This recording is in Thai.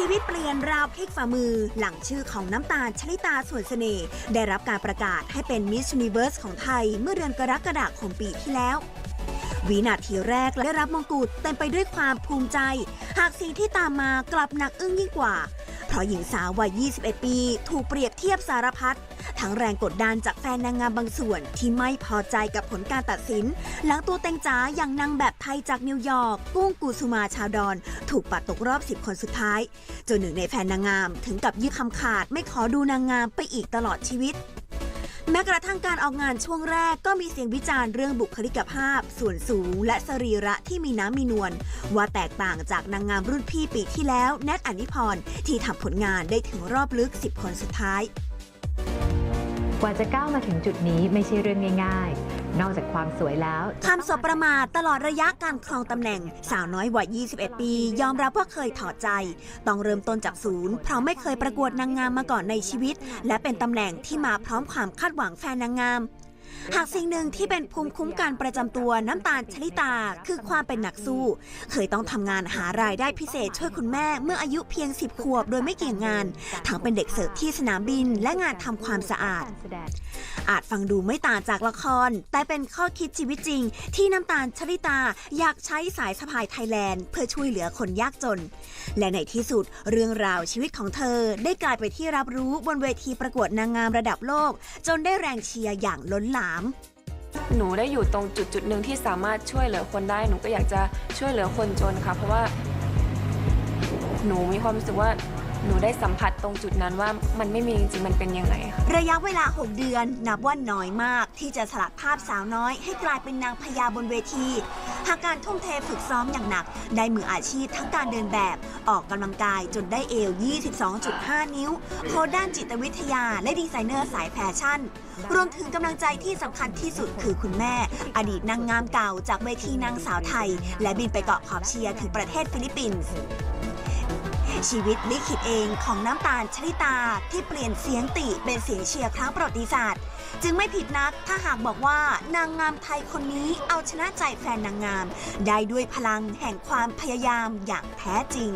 ชีวิตเปลี่ยนราวพลิกฝ่ามือ หลังชื่อของน้ำตาลชลิตาส่วนเสน่ห์ได้รับการประกาศให้เป็นมิส s u นิเวิร์สของไทย เมื่อเดือนกรกฎาคมปีที่แล้ว วินาทีแรกได้รับมงกุฎเต็มไปด้วยความภูมิใจ หากสิ่งที่ตามมากลับหนักอึ้งยิ่งกว่า เพราะหญิงสาววัย 21 ปี ถูกเปรียบเทียบสารพัด ทั้งแรงกดดันจากแฟนนางงามบางส่วนที่ไม่พอใจกับผลการตัดสิน หลังตัวเต็งจ๋าอย่างนางแบบไทยจากนิวยอร์กกุ้งกูสุมาชาวดอน ถูกปัดตกรอบ 10 คนสุดท้าย จนหนึ่งในแฟนนางงามถึงกับยืดคำขาดไม่ขอดูนางงามไปอีกตลอดชีวิต แม้กระทั่งการออกงานช่วงแรกก็มีเสียงวิจารณ์เรื่องบุคลิกภาพ ส่วนสูง และสรีระที่มีน้ำมีนวลว่าแตกต่างจากนางงามรุ่นพี่ปีที่แล้วแนทอนิพรที่ทำผลงานได้ถึงรอบลึก 10 คนสุดท้าย กว่าจะก้าวมาถึงจุดนี้ไม่ใช่เรื่องง่ายๆ นอกจากความสวยแล้วคำสบประมาทตลอดระยะการครองตำแหน่ง สาวน้อยวัย 21 ปี ยอมรับว่าเคยถอดใจ ต้องเริ่มต้นจากศูนย์ เพราะไม่เคยประกวดนางงามมาก่อนในชีวิต และเป็นตำแหน่งที่มาพร้อมความคาดหวังแฟนนางงาม หากสิ่งหนึ่งที่เป็นภูมิคุ้มกันประจำตัวน้ำตาลชลิตา คือความเป็นนักสู้ เคยต้องทำงานหารายได้พิเศษช่วยคุณแม่เมื่ออายุเพียง 10 ขวบโดยไม่เกี่ยงงาน ทั้งเป็นเด็กเสิร์ฟที่สนามบินและงานทำความสะอาด อาจฟังดูไม่ต่างจากละคร แต่เป็นข้อคิดชีวิตจริง ที่น้ำตาลชลิตาอยากใช้สายสะพายไทยแลนด์ เพื่อช่วยเหลือคนยากจน และในที่สุดเรื่องราวชีวิตของเธอ ได้กลายไปนที่รับรู้บนเวทีประกวดนางงามระดับโลก จนได้แรงเชียร์อย่างล้นหลามหนูได้อยู่ตรงจุดจุดหนึ่งที่สามารถช่วยเหลือคนได้ หนูก็อยากจะช่วยเหลือคนจนค่ะ เพราะว่า หนูมีความรู้สึกว่า หนูได้สัมผัสตรงจุดนั้นว่ามันไม่มีจริงๆมันเป็นยังไงค่ะระยะเวลา 6 เดือนนับว่าน้อยมาก ที่จะสลัดภาพสาวน้อย ให้กลายเป็นนางพญาบนเวที หากการทุ่มเทฝึกซ้อมอย่างหนัก ได้มืออาชีพทั้งการเดินแบบ ออกกำลังกายจนได้เอว 22.5 นิ้วโคดด้านจิตวิทยา และดีไซเนอร์สายแฟชั่น รวมถึงกำลังใจที่สำคัญที่สุดคือคุณแม่ อดีตนางงามเก่าจากเวทีนางสาวไทย และบินไปเกาะขอบเชียร์ถึงประเทศฟิลิปปินส์ ชีวิตลิขิตเองของน้ำตาลชลิตาที่เปลี่ยนเสียงติเป็นเสียงเชียร์ครั้งประวัติศาสตร์ จึงไม่ผิดนักถ้าหากบอกว่านางงามไทยคนนี้เอาชนะใจแฟนนางงาม ได้ด้วยพลังแห่งความพยายามอย่างแท้จริง